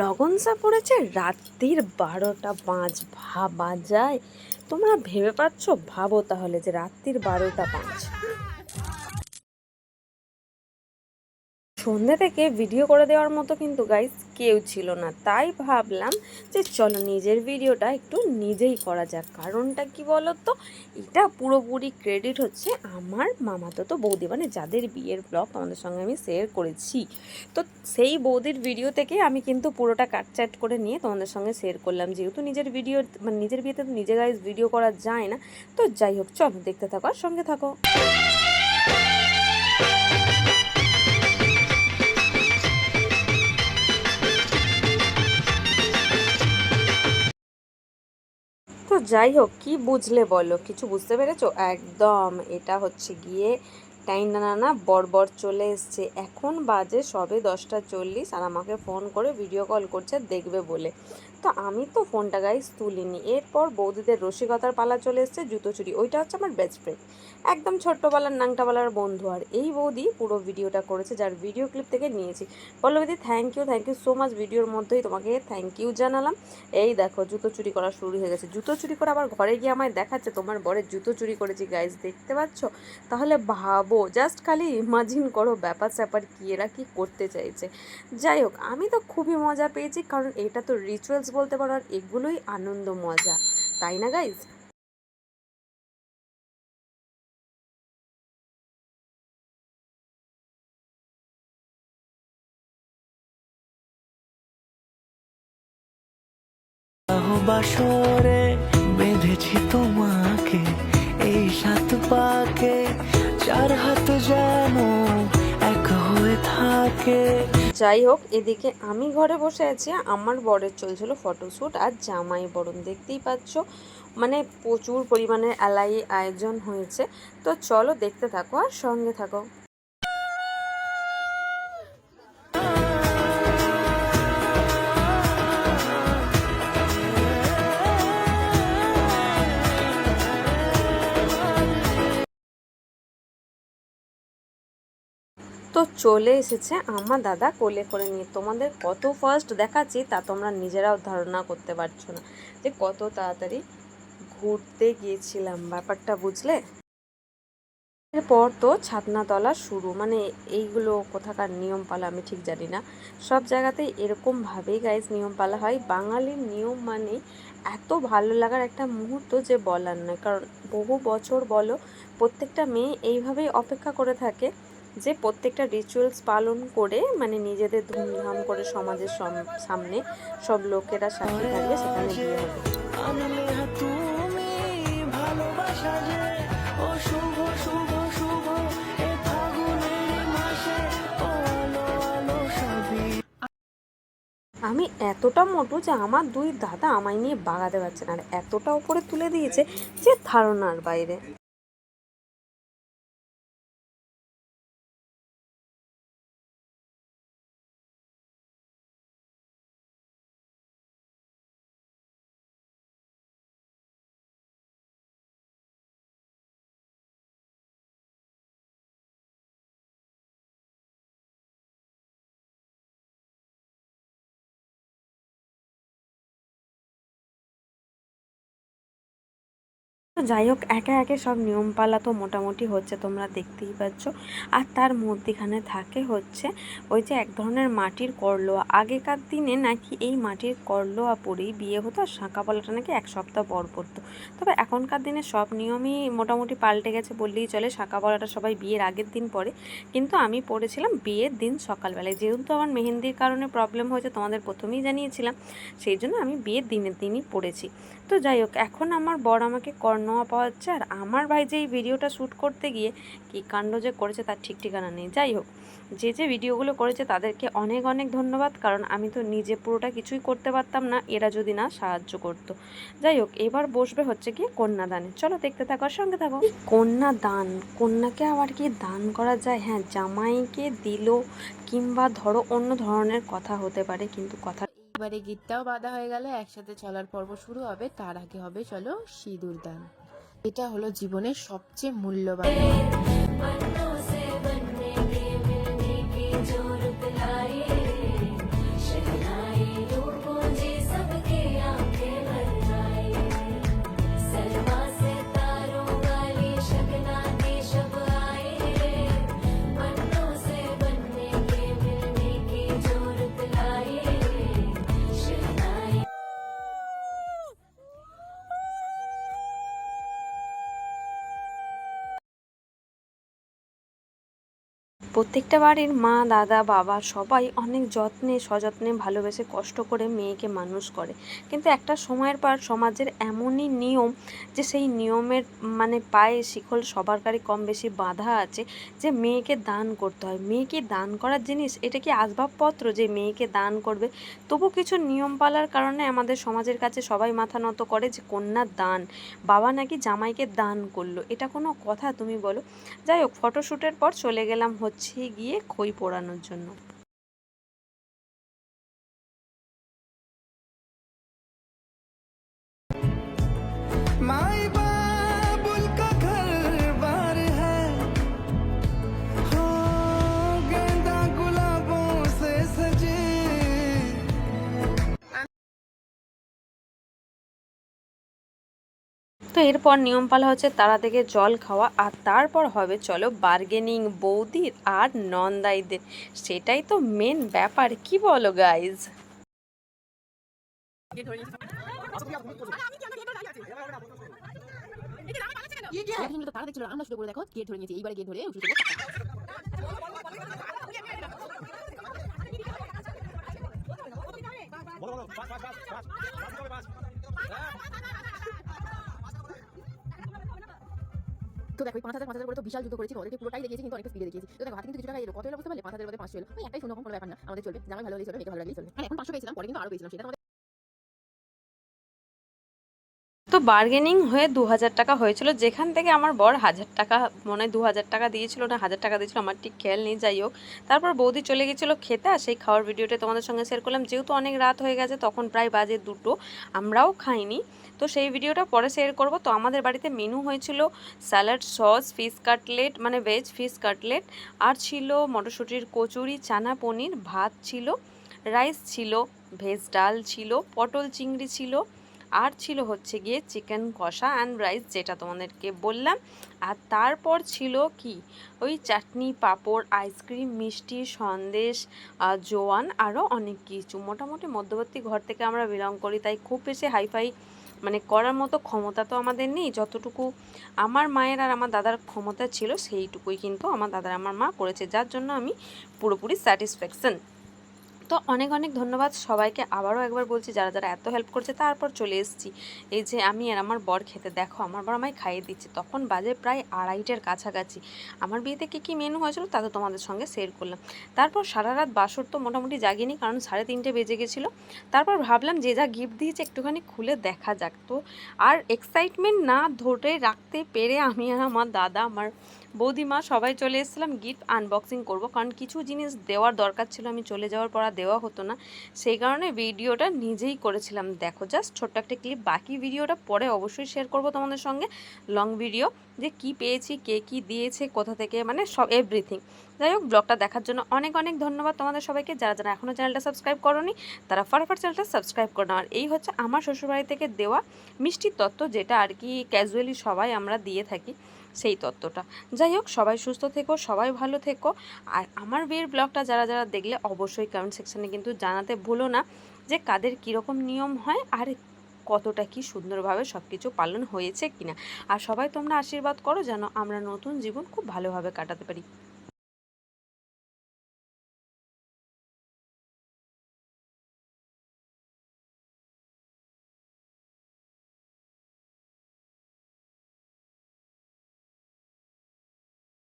লগনসা পড়েছে? রাত্রির বারোটা পাঁচ, ভাবা যায়। তোমরা ভেবে পাচ্ছ? ভাবো তাহলে যে রাত্রির বারোটা পাঁচ। সন্ধ্যে থেকে ভিডিও করে দেওয়ার মতো কিন্তু গাইস কেউ ছিল না। তাই ভাবলাম যে চলো নিজের ভিডিওটা একটু নিজেই করা যাক। কারণটা কি বলো তো এটা পুরোপুরি ক্রেডিট হচ্ছে আমার মামাতো তো বৌদি। মানে যাদের বিয়ের ব্লগ তোমাদের সঙ্গে আমি শেয়ার করেছি। তো সেই বৌদির ভিডিও থেকে আমি কিন্তু পুরোটা কাটচাট করে নিয়ে তোমাদের সঙ্গে শেয়ার করলাম। যেহেতু নিজের ভিডিও মানে নিজের বিয়েতে তো নিজে গাইজ ভিডিও করা যায় না। তো যাই হোক, চলো দেখতে থাকো আর সঙ্গে থাকো। যাই হোক কি বুঝলে বলো? কিছু বুঝতে পেরেছ? একদম, এটা হচ্ছে গিয়ে টাইম না না বর চলে এসছে। এখন বাজে সবে দশটা চল্লিশ আর আমাকে ফোন করে ভিডিও কল করছে দেখবে বলে। তো আমি তো ফোনটা গাইস তুলিনি। এরপর বৌদিদের রসিকতার পালা চলে এসছে জুতো চুরি। ওইটা হচ্ছে আমার বেস্ট ফ্রেন্ড একদম ছোট্টবেলার নাংটাবেলার বন্ধু। আর এই বৌদি পুরো ভিডিওটা করেছে, যার ভিডিও ক্লিপ থেকে নিয়েছি। পল্লবীদি thank you thank you so much ভিডিওর মধ্যেই তোমাকে থ্যাংক ইউ জানালাম। এই দেখো, জুতো চুরি করা শুরু হয়ে গেছে। জুতো চুরি করে আবার ঘরে গিয়ে আমায় দেখাচ্ছে, তোমার বরের জুতো চুরি করেছি গাইজ দেখতে পাচ্ছ? তাহলে ভাবো জাস্ট খালি ইমাজিন করো ব্যাপার স্যাপার কি এরা কি করতে চাইছে। যাই হোক, আমি তো খুবই মজা পেয়েছি, কারণ এটা তো রিচুয়ালস বলতে পারো আর এগুলোই আনন্দ, মজা। তাই না গাইজ বাসরে বেঁধেছি তোমাকে, এই সাত পাকে, চার হাত যেন এক হয়ে থাকে। যাই হোক, এদিকে আমি ঘরে বসে আছি। আমার বরের চলছিল ফটোশ্যুট আর জামাই বরণ, দেখতেই পাচ্ছ? মানে প্রচুর পরিমাণে এলাই আয়োজন হয়েছে। তো চলো দেখতে থাকো আর সঙ্গে থাকো। চলে এসেছে আমার দাদা কোলে করে নিয়ে। তোমাদের কত ফার্স্ট দেখাচ্ছি, তা তোমরা নিজেরাও ধারণা করতে পারছ না। যে কত তাড়াতাড়ি ঘুরতে গিয়েছিলাম, ব্যাপারটা বুঝলে? এরপর তো ছাতনাতলা শুরু। মানে এইগুলো কোথাকার নিয়ম পালা আমি ঠিক জানি না। সব জায়গাতেই এরকমভাবেই গাইজ নিয়ম পালা হয়। বাঙালির নিয়ম মানে এত ভালো লাগার একটা মুহূর্ত যে বলার নয়। কারণ বহু বছর বলো, প্রত্যেকটা মেয়ে এইভাবেই অপেক্ষা করে থাকে। যে প্রত্যেকটা রিচুয়ালস পালন করে মানে নিজেদের ধুমধাম করে সমাজের সামনে সব লোকেরা সাক্ষী থাকবে সেখানে বিয়ে হবে। আমি এতটা মোটু যে আমার দুই দাদা আমায় নিয়ে বাগাতে পারছে না আর এতটা উপরে তুলে দিয়েছে যে ধারণার বাইরে। যাই হোক, একে একে সব নিয়মপালা তো মোটামুটি হচ্ছে, তোমরা দেখতেই পাচ্ছ। আর তার মধ্যেখানে থাকে হচ্ছে, ওই যে এক ধরনের মাটির করলোয়া। আগেকার দিনে নাকি এই মাটির করলোয়া পরেই বিয়ে হতো, আর শাঁকাপালাটা নাকি এক সপ্তাহ পর পড়তো তবে এখনকার দিনে সব নিয়মই মোটামুটি পাল্টে গেছে বললেই চলে শাঁকাপালাটা সবাই বিয়ের আগের দিন পরে। কিন্তু আমি পড়েছিলাম বিয়ের দিন সকালবেলায়। যেহেতু আমার মেহেন্দির কারণে প্রবলেম হয়েছে, তোমাদের প্রথমেই জানিয়েছিলাম, সেই জন্য আমি বিয়ের দিনের দিনই পড়েছি। তো যাই হোক, এখন আমার বর আমাকে কর্ণোয়া পাওয়াচ্ছে আর আমার ভাই যে এই ভিডিওটা শ্যুট করতে গিয়ে কি কাণ্ড যে করেছে তার ঠিক ঠিকানা নেই। যাই হোক, যে যে ভিডিওগুলো করেছে তাদেরকে অনেক অনেক ধন্যবাদ। কারণ আমি তো নিজে পুরোটা কিছুই করতে পারতাম না, এরা যদি না সাহায্য করতো। যাই হোক, এবার বসবে হচ্ছে কি কন্যাদানে। চলো দেখতে থাকো সঙ্গে থাকো। কন্যা দান কন্যাকে আবার কি দান করা যায়? হ্যাঁ জামাইকে দিল কিংবা ধরো অন্য ধরনের কথা হতে পারে, কিন্তু কথা এবারে গীতটাও বাঁধা হয়ে গেল, একসাথে চলার পর্ব শুরু হবে। তার আগে হবে, চলো সিঁদুর দান এটা হলো জীবনের সবচেয়ে মূল্যবান। প্রত্যেকটা বাড়ির মা, দাদা, বাবা সবাই অনেক যত্নে, সযত্নে ভালোবেসে কষ্ট করে মেয়েকে মানুষ করে। কিন্তু একটা সময়ের পর সমাজের এমনই নিয়ম যে সেই নিয়মের মানে পায়ে শিকল সবার কারই কম বেশি বাঁধা আছে যে মেয়েকে দান করতে হয়। মেয়েকে দান করার জিনিস? এটা কি আসবাবপত্র যে মেয়েকে দান করবে? তবু কিছু নিয়ম পালার কারণে আমাদের সমাজের কাছে সবাই মাথা নত করে যে কন্যার দান। বাবা নাকি জামাইকে দান করল। এটা কোনো কথা তুমি বলো? যাই হোক ফটোশ্যুটের পর চলে গেলাম হচ্ছে গিয়ে খই পোড়ানোর জন্য। তো এরপর নিয়ম পালা হচ্ছে তারা থেকে জল খাওয়া আর তারপর হবে চলো বার্গেনিং বৌদির আর নন্দাইদের। সেটাই তো মেন ব্যাপার কি বলো গাইজ এখানে তো তারা দেখছিল আমরা শুরু করে দেখো গেট ধরে নিয়েছি এইবারে গেট ধরে দেখো পাঁচ হাজার পাঁচ হাজার করে তো বিশাল যুদ্ধ করেছি ওদেরকে পুরোটাই দেখিয়েছি, কিন্তু অনেকটা স্পিডে দেখিয়েছি। তো দেখো হাতে কিন্তু কিছু টাকা এলো কত এলো বুঝতে পারলে পাঁচ হাজার মধ্যে পাঁচশো এলো ওই একটাই শূন্য কোনো ব্যাপার না। আমাদের চলবে। জামাই ভালো চলবে মেয়েকে ভালো লাগলেই চলবে। এখন পাঁচশো পেয়েছিলাম, পরে কিন্তু আরও পেয়েছিলাম, সেটা তো বার্গেনিং হয়ে দু হাজার টাকা হয়েছিল। যেখান থেকে আমার বর হাজার টাকা, মনে দু হাজার টাকা দিয়েছিল না, হাজার টাকা দিয়েছিল, আমার ঠিক খেয়াল নেই, যাই হোক। তারপর বৌদি চলে গেছিল খেতে, আর সেই খাওয়ার ভিডিওটা তোমাদের সঙ্গে শেয়ার করলাম। যেহেতু অনেক রাত হয়ে গেছে, তখন প্রায় বাজে দুটো, আমরাও খাইনি। তো সেই ভিডিওটা পরে শেয়ার করব। তো আমাদের বাড়িতে মেনু হয়েছিল স্যালাড সস ফিশ কাটলেট মানে ভেজ ফিশ কাটলেট আর ছিল মটরশুঁটির কচুরি, চানা পনির, ভাত ছিল রাইস ছিল ভেজ ডাল ছিল, পটল চিংড়ি ছিল আর ছিল হচ্ছে গিয়ে চিকেন কষা অ্যান্ড রাইস যেটা তোমাদেরকে বললাম। আর তারপর ছিল কি? ওই চাটনি, পাঁপড় আইসক্রিম মিষ্টি, সন্দেশ জোয়ান আরও অনেক কিছু। মোটামুটি মধ্যবর্তী ঘর থেকে আমরা বিলং করি, তাই খুব বেশি হাইফাই মানে করার মতো ক্ষমতা তো আমাদের নেই। যতটুকু আমার মায়ের আর আমার দাদার ক্ষমতা ছিল, সেইটুকুই কিন্তু আমার দাদার আমার মা করেছে। যার জন্য আমি পুরোপুরি স্যাটিসফ্যাকশন তো অনেক অনেক ধন্যবাদ। সবাইকে আবারও একবার বলছি, যারা যারা এত হেল্প করছে, তারপর চলে এসেছি। এই যে আমি আর আমার বর খেতে, দেখো, আমার বর আমায় খাইয়ে দিচ্ছে। তখন বাজে প্রায় আড়াইটের কাছাকাছি। আমার বিয়েতে কী কী মেনু হয়েছিল, তা তো তোমাদের সঙ্গে শেয়ার করলাম। তারপর সারা রাত বাসর তো মোটামুটি জাগিনি, কারণ সাড়ে তিনটে বেজে গেছিল। তারপর ভাবলাম, যে যা গিফট দিয়েছে, একটুখানি খুলে দেখা যাক। তো আর এক্সাইটমেন্ট না ধরে রাখতে পেরে আমি আর আমার দাদা, আমার বৌদিমা, সবাই চলে এসেছিলাম গিফট আনবক্সিং করব। কারণ কিছু জিনিস দেওয়ার দরকার ছিল, আমি চলে যাওয়ার পর দেওয়া হতো না। সেই কারণে ভিডিওটা নিজেই করেছিলাম। দেখো জাস্ট ছোট্ট একটা ক্লিপ বাকি ভিডিওটা পরে অবশ্যই শেয়ার করব তোমাদের সঙ্গে। লং ভিডিও যে কি পেয়েছি, কে কি দিয়েছে, কোথা থেকে মানে সব এভরিথিং যাই হোক ব্লগটা দেখার জন্য অনেক অনেক ধন্যবাদ তোমাদের সবাইকে। যারা যারা এখনও চ্যানেলটা সাবস্ক্রাইব করনি, তারা ফটাফট চ্যানেলটা সাবস্ক্রাইব করে আর এই হচ্ছে আমার শ্বশুরবাড়ি থেকে দেওয়া মিষ্টির তত্ত্ব, যেটা আর কি ক্যাজুয়ালি সবাই আমরা দিয়ে থাকি। সেই তত্ত্বটা। যাই হোক, সবাই সুস্থ থেকো, সবাই ভালো থেকো। আর আমার বিয়ের ব্লগটা যারা যারা দেখলে অবশ্যই কমেন্ট সেকশানে কিন্তু জানাতে ভুলো না যে কাদের কীরকম নিয়ম হয় আর কতটা কি সুন্দরভাবে সব কিছু পালন হয়েছে কিনা। আর সবাই তোমরা আশীর্বাদ করো যেন আমরা নতুন জীবন খুব ভালোভাবে কাটাতে পারি।